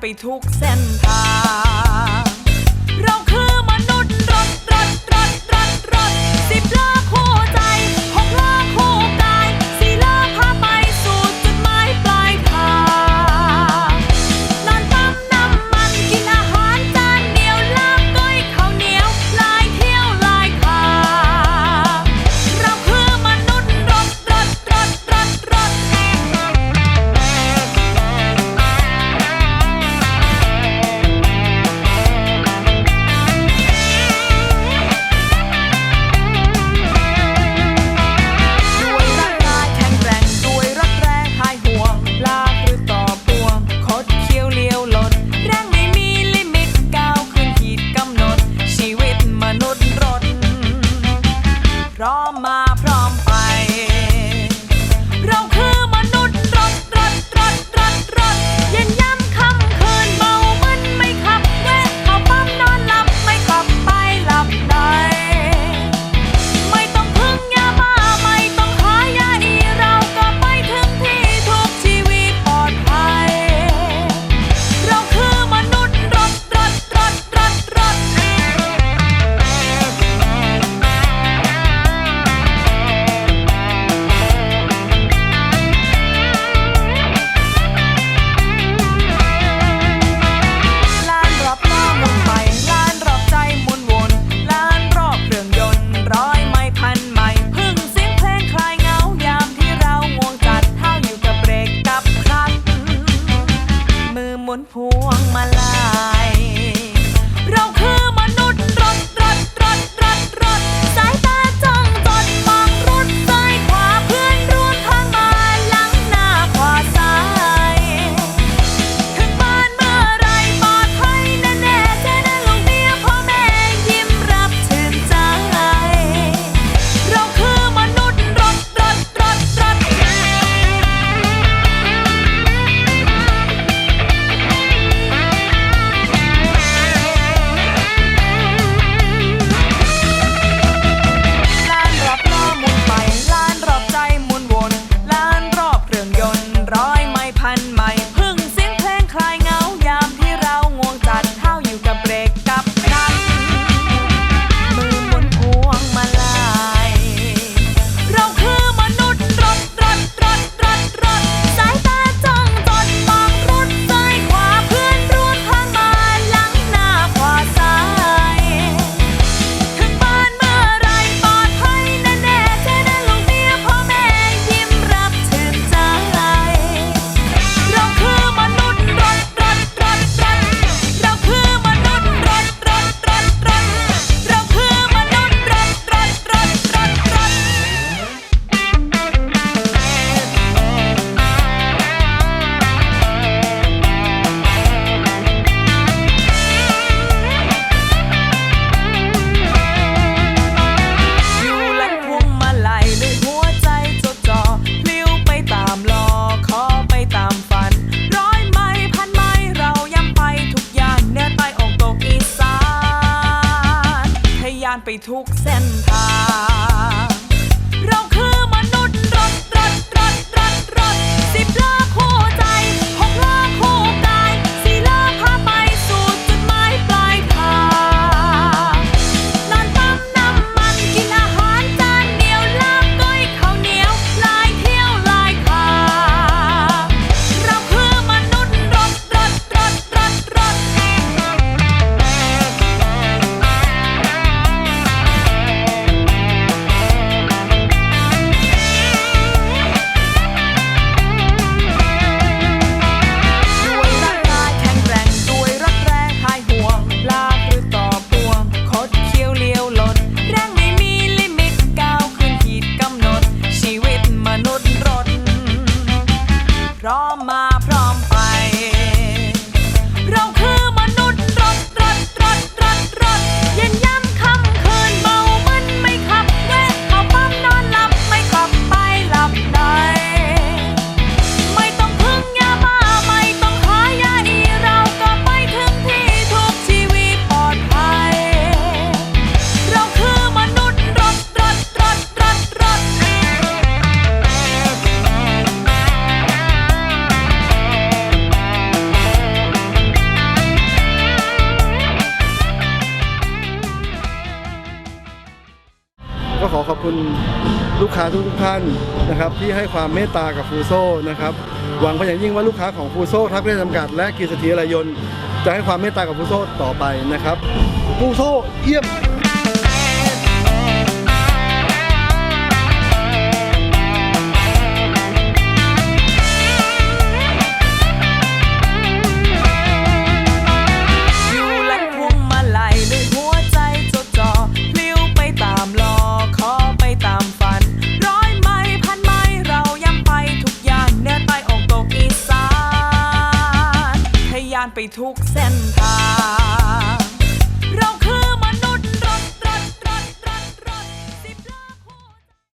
ไปทุกเส้นทาง ไปทุกเส้นทาง ก็ขอขอบคุณลูกค้าทุกท่านนะครับที่ให้ความเมตตากับฟูโซนะครับหวังเป็นอย่างยิ่งว่าลูกค้าของฟูโซทักเล่จำกัด และกีสถีรายนต์จะให้ความเมตตากับฟูโซต่อไปนะครับฟูโซเยี่ยมานไปทุกเส้นทาง